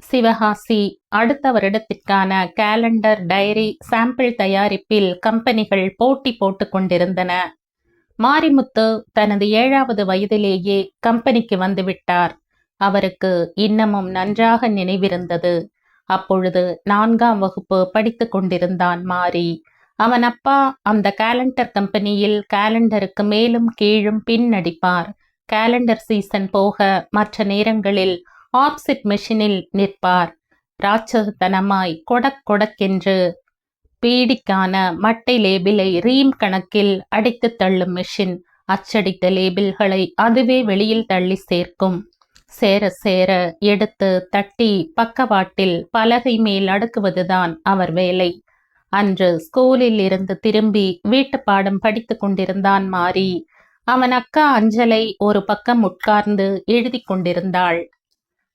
சிவகாசி அடுத்த வருடத்திற்கான calendar diary sample தயாரிப்பில் கம்பெனிகள் போட்டி போட்டுக் கொண்டிருந்தன. மாரிமுத்து தனது ஏழாவது வயதிலேயே கம்பெனிக்கு வந்துவிட்டார் அவருக்கு இன்னமும் நன்றாக நினைவிருந்தது. அப்பொழுது நான்காம் வகுப்பு படித்துக் கொண்டிருந்தான் மாரி. அவன் அப்பா அந்த கேலண்டர் கம்பெனியில் கேலண்டருக்கு மேலும் கீழும் பின் நடிப்பார் கேலண்டர் சீசன் போக மற்ற நேரங்களில் ஆப்செட் மெஷினில் நிற்பார். ராட்சசத்தனமாய் கொடக் கொடக்கென்று பீடிக்கான மட்டை லேபிளை ரீம் கணக்கில் அடித்து தள்ளும் மெஷின் அச்சடித்த லேபிள்களை அதுவே வெளியில் தள்ளி சேர்க்கும். சேர சேர எடுத்து தட்டி பக்கவாட்டில் பலகை மேல் அடுக்குவதுதான் அவர் வேலை. அன்று ஸ்கூலில் இருந்து திரும்பி வீட்டு பாடம் படித்து கொண்டிருந்தான் மாறி அவன் அக்கா அஞ்சலை ஒரு பக்கம் உட்கார்ந்து எழுதி கொண்டிருந்தாள்.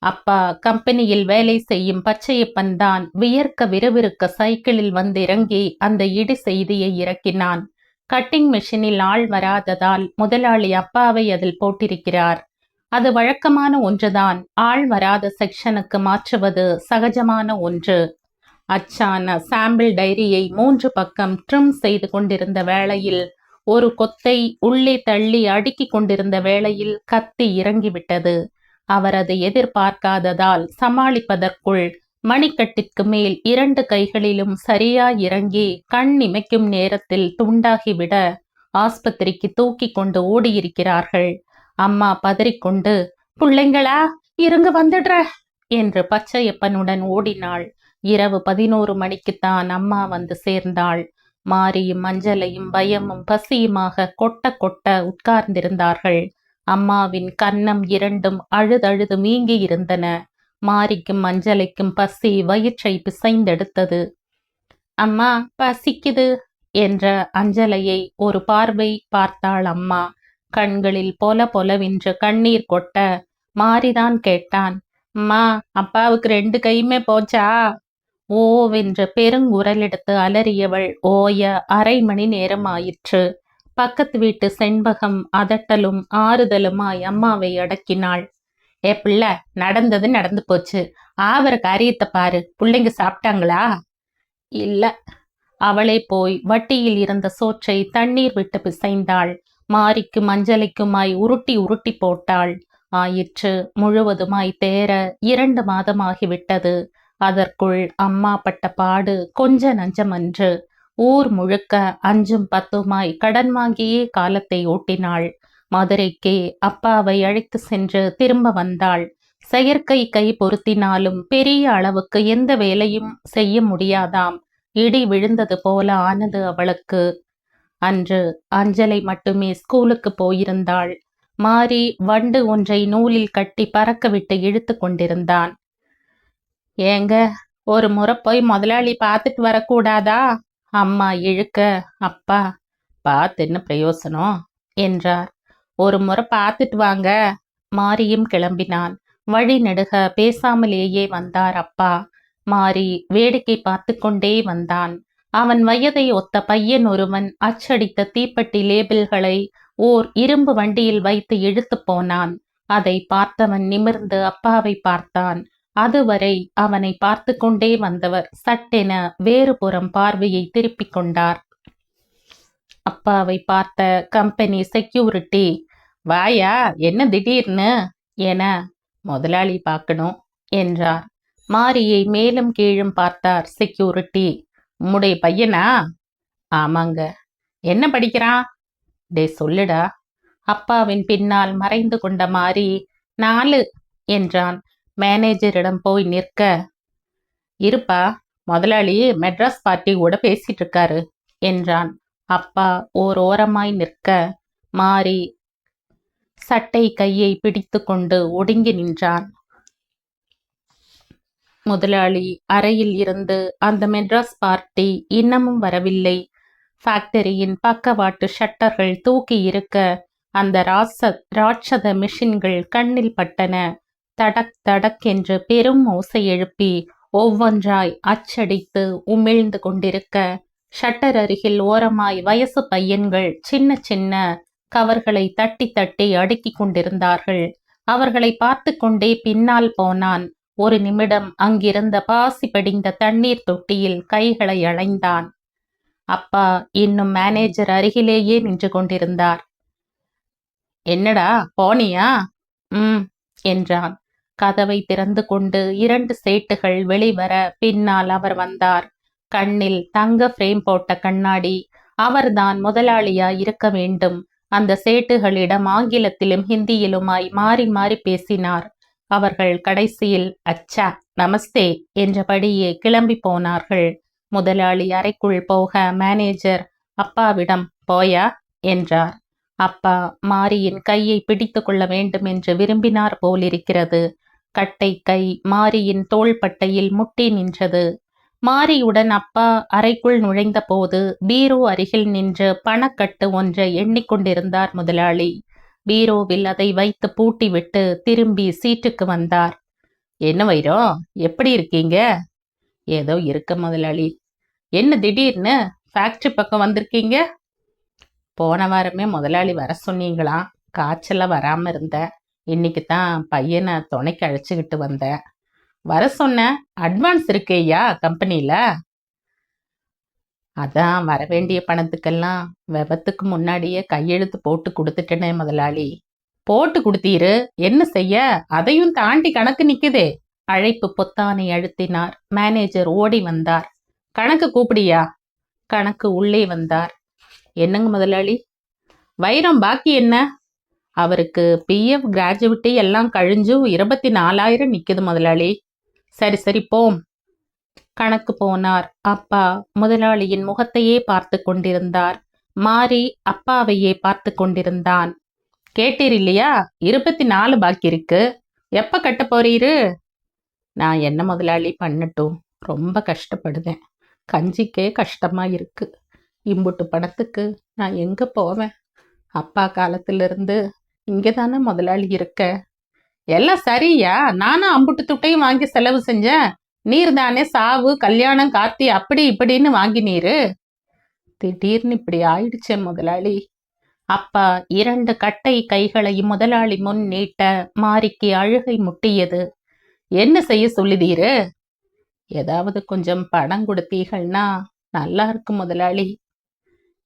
அப்பா கம்பெனியில் வேலை செய்யும் பச்சையப்பன் தான் வியர்க்க விறுவிறுக்க சைக்கிளில் வந்து இறங்கி அந்த இடி செய்தியை இறக்கினான். கட்டிங் மெஷினில் ஆள் வராததால் முதலாளி அப்பாவை அதில் போட்டிருக்கிறார். அது வழக்கமான ஒன்றுதான். ஆள் வராத செக்ஷனுக்கு மாற்றுவது சகஜமான ஒன்று. அச்சான சாம்பிள் டைரியை மூன்று பக்கம் ட்ரிம் செய்து கொண்டிருந்த வேளையில் ஒரு கொத்தை உள்ளே தள்ளி அடுக்கிக் கொண்டிருந்த வேளையில் கத்தி இறங்கிவிட்டது. அவரது எதிர்பார்க்காததால் சமாளிப்பதற்குள் மணிக்கட்டிற்கு மேல் இரண்டு கைகளிலும் சரியா இறங்கி கண் இமைக்கும் நேரத்தில் துண்டாகிவிட ஆஸ்பத்திரிக்கு தூக்கி கொண்டு ஓடியிருக்கிறார்கள். அம்மா பதறிக்கொண்டு பிள்ளைங்களா இருங்க வந்துடுற என்று பச்சையப்பனுடன் ஓடினாள். இரவு பதினோரு மணிக்குத்தான் அம்மா வந்து சேர்ந்தாள். மாரியும் மஞ்சளையும் பயமும் பசியுமாக கொட்ட கொட்ட உட்கார்ந்திருந்தார்கள். அம்மாவின் கன்னம் இரண்டும் அழுதழுது மீங்கி இருந்தன மாரிக்கும் மஞ்சளைக்கும் பசி வயிற்றை பிசைந்தெடுத்தது. அம்மா பசிக்குது என்ற அஞ்சலையை ஒரு பார்வை பார்த்தாள் அம்மா. கண்களில் பொல பொலவென்று கண்ணீர் கொட்ட மாரிதான் கேட்டான். அம்மா அப்பாவுக்கு ரெண்டு கையுமே போச்சா? ஓவென்று பெருங்குரலெடுத்து அலறியவள் ஓய அரை மணி நேரம் ஆயிற்று பக்கத்து வீட்டு செண்பகம் அதட்டலும் ஆறுதலுமாய் அம்மாவை அடக்கினாள். ஏ பிள்ளை நடந்தது நடந்து போச்சு. ஆவர காரியத்தை பாரு. பிள்ளைங்க சாப்பிட்டாங்களா? இல்ல. அவளே போய் வட்டியில் இருந்த சோற்றை தண்ணீர் விட்டு பிசைந்தாள். மாரிக்கு மஞ்சளைக்குமாய் உருட்டி உருட்டி போட்டாள். ஆயிற்று. முழுவதுமாய் தேர இரண்டு மாதமாகிவிட்டது. அதற்குள் அம்மா பட்ட பாடு கொஞ்ச நஞ்சமன்று. ஊர் முழுக்க அஞ்சும் பத்துமாய் கடன் வாங்கியே காலத்தை ஓட்டினாள். மதுரைக்கே அப்பாவை அழைத்து சென்று திரும்ப வந்தாள். செயற்கை கை பொருத்தினாலும் பெரிய அளவுக்கு எந்த வேலையும் செய்ய முடியாதாம். இடி விழுந்தது போல ஆனது அவளுக்கு. அன்று அஞ்சலை மட்டுமே ஸ்கூலுக்கு போயிருந்தாள். மாறி வண்டு ஒன்றை நூலில் கட்டி பறக்கவிட்டு இழுத்து கொண்டிருந்தான். ஏங்க ஒரு முறை போய் முதலாளி பார்த்துட்டு வரக்கூடாதா? அம்மா இழுக்க அப்பா பார்த்து என்ன பிரயோசனம்? என்றார். ஒரு முறை பார்த்துட்டு வாங்க. மாரியும் கிளம்பினான். வழி நெடுக பேசாமலேயே வந்தார் அப்பா. மாறி வேடிக்கை பார்த்து கொண்டே வந்தான். அவன் வயதை ஒத்த பையன் ஒருவன் அச்சடித்த தீப்பெட்டி லேபிள்களை ஓர் இரும்பு வண்டியில் வைத்து இழுத்து போனான். அதை பார்த்தவன் நிமிர்ந்து அப்பாவை பார்த்தான். அதுவரை அவனை பார்த்து கொண்டே வந்தவர் சட்டென வேறுபுறம் பார்வையை திருப்பிக் கொண்டார். அப்பாவை பார்த்த கம்பெனி செக்யூரிட்டி வாயா என்ன திடீர்னு? என முதலாளி பார்க்கணும் என்றார். மாரியை மேலும் கீழும் பார்த்தார் செக்யூரிட்டி உம்முடைய பையனா? ஆமாங்க. என்ன படிக்கிறான்? டே சொல்லுடா. அப்பாவின் பின்னால் மறைந்து கொண்ட மாறி நாலு என்றான். மேனேஜரிடம் போய் நிற்க. இருப்பா முதலாளி மெட்ராஸ் பார்ட்டி கூட பேசிட்டு இருக்காரு என்றான். அப்பா ஓர் ஓரமாய் நிற்க. மாறி சட்டை கையை பிடித்து கொண்டு ஒடுங்கி நின்றான். முதலாளி அறையில் இருந்து அந்த மெட்ராஸ் பார்ட்டி இன்னமும் வரவில்லை. ஃபேக்டரியின் பக்கவாட்டு ஷட்டர்கள் தூக்கி இருக்க அந்த ராச ராட்சத மிஷின்கள் கண்ணில் பட்டன. தடக் தடக் என்று பெரும் ஓசை எழுப்பி ஒவ்வொன்றாய் அச்சடித்து உமிழ்ந்து கொண்டிருக்க ஷட்டர் அருகில் ஓரமாய் வயசு பையன்கள் சின்ன சின்ன கவர்களை தட்டி தட்டி அடுக்கிக் கொண்டிருந்தார்கள். அவர்களை பார்த்து கொண்டே பின்னால் போனான். ஒரு நிமிடம் அங்கிருந்த பாசி படிந்த தண்ணீர் தொட்டியில் கைகளை அலைந்தான் அப்பா இன்னும் மேனேஜர் அருகிலேயே நின்று கொண்டிருந்தார். என்னடா போனியா? ம் என்றான். கதவை திறந்து கொண்டு இரண்டு சேட்டுகள் வெளிவர பின்னால் அவர் வந்தார். கண்ணில் தங்க ஃப்ரேம் போட்ட கண்ணாடி. அவர்தான் முதலாளியா இருக்க வேண்டும். அந்த சேட்டுகளிடம் ஆங்கிலத்திலும் ஹிந்தியிலுமாய் மாறி மாறி பேசினார். அவர்கள் கடைசியில் அச்சா நமஸ்தே என்றபடியே கிளம்பி போனார்கள். முதலாளி அறைக்குள் போக மேனேஜர் அப்பாவிடம் போயா? என்றார். அப்பா மாரியின் கையை பிடித்து கொள்ள வேண்டும் என்று விரும்பினார் போலிருக்கிறது. கட்டை கை மாரியின் தோள்பட்டையில் முட்டி நின்றது. மாரியுடன் அப்பா அறைக்குள் நுழைந்த போது பீரோ அருகில் நின்று பணக்கட்டு ஒன்றை எண்ணிக்கொண்டிருந்தார் முதலாளி. பீரோவில் அதை வைத்து பூட்டிவிட்டு திரும்பி சீட்டுக்கு வந்தார். என்ன வைரோ எப்படி இருக்கீங்க? ஏதோ இருக்க முதலாளி. என்ன திடீர்னு? ஃபேக்ட்ரி பக்கம் வந்திருக்கீங்க? போன வாரமே முதலாளி வர சொன்னீங்களாம் காய்ச்சல வராமல் இருந்தேன். இன்னைக்கு தான் பையனை துணைக்கு அழைச்சிக்கிட்டு வந்தேன். வர சொன்ன அட்வான்ஸ் இருக்கேயா கம்பெனியில் அதான் வர வேண்டிய பணத்துக்கெல்லாம் விபத்துக்கு முன்னாடியே கையெழுத்து போட்டு கொடுத்துட்டேனே முதலாளி. போட்டு கொடுத்தீரு என்ன செய்ய? அதையும் தாண்டி கணக்கு நிக்குதே. அழைப்பு பொத்தானை அழுத்தினார். மேனேஜர் ஓடி வந்தார். கணக்கு கூப்பிடியா? கணக்கு உள்ளே வந்தார். என்னங்க முதலாளி? வைரம் பாக்கி என்ன? அவருக்கு பிஎஃப் கிராஜுவிட்டி எல்லாம் கழிஞ்சும் இருபத்தி நாலாயிரம் நிற்குது முதலாளி. சரி சரி போம். கணக்கு போனார். அப்பா முதலாளியின் முகத்தையே பார்த்து கொண்டிருந்தார். மாறி அப்பாவையே பார்த்து கொண்டிருந்தான். கேட்டீர் இல்லையா? இருபத்தி நாலு பாக்கி இருக்கு. எப்போ கட்ட போறீரு? நான் என்ன முதலாளி பண்ணட்டும். ரொம்ப கஷ்டப்படுவேன் கஞ்சிக்கே கஷ்டமா இருக்கு. இம்புட்டு பணத்துக்கு நான் எங்கே போவேன்? அப்பா காலத்திலிருந்து இங்கே தானே முதலாளி இருக்க? எல்லாம் சரியா? நானும் அம்புட்டு துட்டையும் வாங்கி செலவு செஞ்சேன். நீர் தானே சாவு கல்யாணம் காத்தி அப்படி இப்படின்னு வாங்கினீரு? திடீர்னு இப்படி ஆயிடுச்சே முதலாளி. அப்பா இரண்டு கட்டை கைகளை முதலாளி முன் நீட்ட மாரிக்கு அழுகை முட்டியது. என்ன செய்ய சொல்லுதீரு? ஏதாவது கொஞ்சம் பணம் கொடுத்தீர்கள்னா நல்லா இருக்கும் முதலாளி.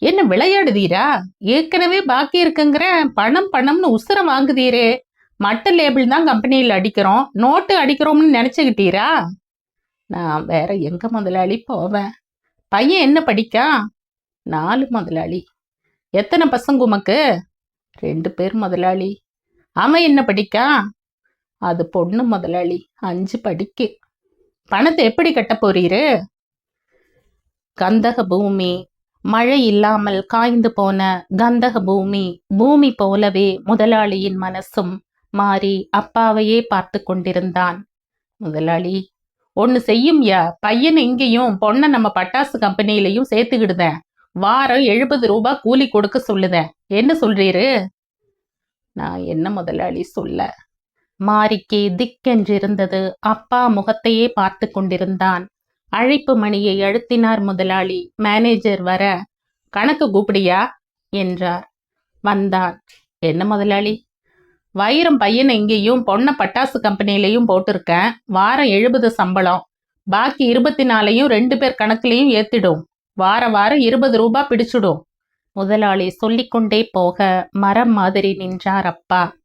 என்ன விளையாடுதீரா? ஏற்கனவே பாக்கி இருக்குங்கிற பணம் பணம்னு உசுர வாங்குதீரே. மட்ட லேபிள் தான் கம்பெனியில் அடிக்கிறோம். நோட்டு அடிக்கிறோம்னு நினச்சிக்கிட்டீரா? நான் வேற எங்க முதலாளி போவேன். பையன் என்ன படிக்கா? நாலு முதலாளி. எத்தனை பசங்க உமக்கு? ரெண்டு பேர் முதலாளி. அவன் என்ன படிக்கா? அது பொண்ணு முதலாளி. அஞ்சு படிக்கு. பணத்தை எப்படி கட்ட போறீரு? கந்தக பூமி. மழை இல்லாமல் காய்ந்து போன கந்தக பூமி பூமி போலவே முதலாளியின் மனசும் மாறி அப்பாவையே பார்த்து கொண்டிருந்தான். முதலாளி ஒன்று செய்யும்யா? பையன் இங்கேயும் பொண்ணை நம்ம பட்டாசு கம்பெனியிலையும் சேர்த்துக்கிடுதேன். வாரம் எழுபது ரூபாய் கூலி கொடுக்க சொல்லுதேன். என்ன சொல்றீரு? நான் என்ன முதலாளி சொல்ல? மாரிக்கு திக்கென்றிருந்தது அப்பா முகத்தையே பார்த்து கொண்டிருந்தான். அழைப்பு மணியை அழுத்தினார் முதலாளி. மேனேஜர் வர. கணக்கு கூப்பிடியா? என்றார். வந்தான். என்ன முதலாளி? வைரம் பையன் எங்கேயும் பொண்ணை பட்டாசு கம்பெனிலையும் போட்டிருக்கேன். வாரம் எழுபது சம்பளம். பாக்கி இருபத்தி நாலையும் ரெண்டு பேர் கணக்குலையும் ஏத்திடும். வார வாரம் இருபது ரூபா பிடிச்சிடும். முதலாளி சொல்லிக்கொண்டே போக மரம் மாதிரி நின்றார் அப்பா.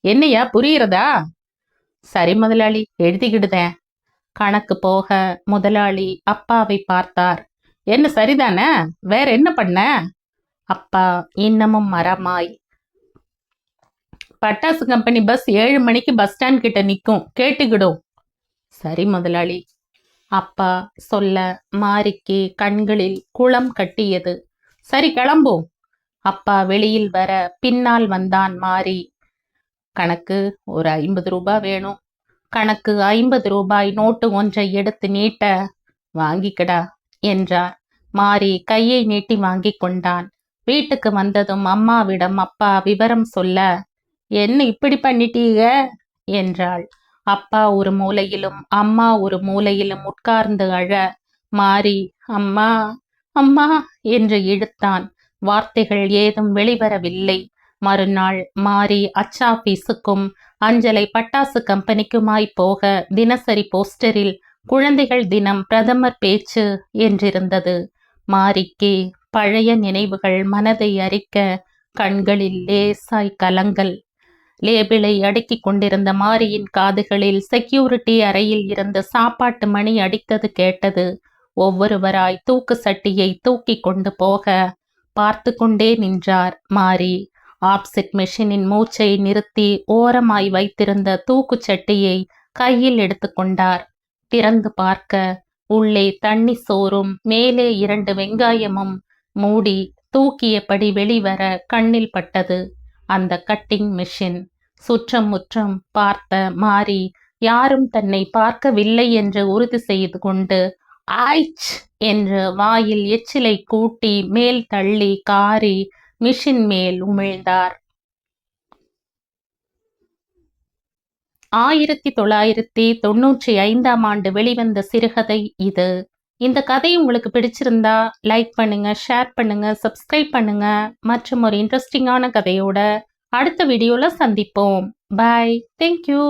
என்னையா புரியுறதா சரி முதலாளி எழுதிக்கிடுதேன். கணக்கு போக முதலாளி அப்பாவை பார்த்தார். என்ன சரிதானே? வேற என்ன பண்ண? அப்பா இன்னமும் மரமாய். பட்டாசு கம்பெனி பஸ் ஏழு மணிக்கு பஸ் ஸ்டாண்ட் கிட்ட நிற்கும் கேட்டுக்கிடும் சரி முதலாளி. அப்பா சொல்ல மாரிக்கு கண்களில் குளம் கட்டியது. சரி கிளம்பும் அப்பா வெளியில் வர பின்னால் வந்தான் மாறி கணக்கு ஒரு ஐம்பது ரூபாய் வேணும். கணக்கு ஐம்பது ரூபாய் நோட்டு ஒன்றை எடுத்து நீட்ட வாங்கிக்கடா என்றார். மாறி கையை நீட்டி வாங்கிக் கொண்டான். வீட்டுக்கு வந்ததும் அம்மாவிடம் அப்பா விவரம் சொல்ல என்ன இப்படி பண்ணிட்டீங்க? என்றாள். அப்பா ஒரு மூலையிலும் அம்மா ஒரு மூலையிலும் உட்கார்ந்து அழ மாறி அம்மா அம்மா என்று இழுத்தான். வார்த்தைகள் ஏதும் வெளிவரவில்லை. மறுநாள் மாறி அச்சாபீஸுக்கும் அஞ்சலை பட்டாசு கம்பெனிக்குமாய் போக தினசரி போஸ்டரில் குழந்தைகள் தினம் பிரதமர் பேச்சு என்றிருந்தது. மாரிக்கு பழைய நினைவுகள் மனதை அரிக்க கண்களில் லேசாய் கலங்கள் லேபிளை அடுக்கிக் கொண்டிருந்த மாரியின் காதுகளில் செக்யூரிட்டி அறையில் இருந்த சாப்பாட்டு மணி அடித்தது கேட்டது. ஒவ்வொருவராய் தூக்கு சட்டியை தூக்கி கொண்டு போக பார்த்து கொண்டே நின்றார் மாரி ஆப்செட் மெஷினின் மூச்சை நிறுத்தி ஓரமாய் வைத்திருந்த தூக்கு சட்டியை கையில் எடுத்துக்கொண்டார் திறந்து பார்க்க உள்ளே தண்ணி சோறும் மேலே இரண்டு வெங்காயமும் மூடி தூக்கியபடி வெளிவர கண்ணில் பட்டது. அந்த கட்டிங் மிஷின் சுற்றம் முற்றம் பார்த்த மாறி யாரும் தன்னை பார்க்கவில்லை என்று உறுதி செய்து கொண்டு ஆய்ச்! என்று வாயில் எச்சிலை கூட்டி மேல் தள்ளி காரி மிஷின் மேல் உமிழ்ந்தார். ஆயிரத்தி தொள்ளாயிரத்தி தொண்ணூற்றி ஐந்தாம் ஆண்டு வெளிவந்த சிறுகதை இது. இந்த கதை உங்களுக்கு பிடிச்சிருந்தா லைக் பண்ணுங்க ஷேர் பண்ணுங்க சப்ஸ்கிரைப் பண்ணுங்க. மற்றும் ஒரு இன்ட்ரெஸ்டிங்கான கதையோட அடுத்த வீடியோல சந்திப்போம். Bye thank you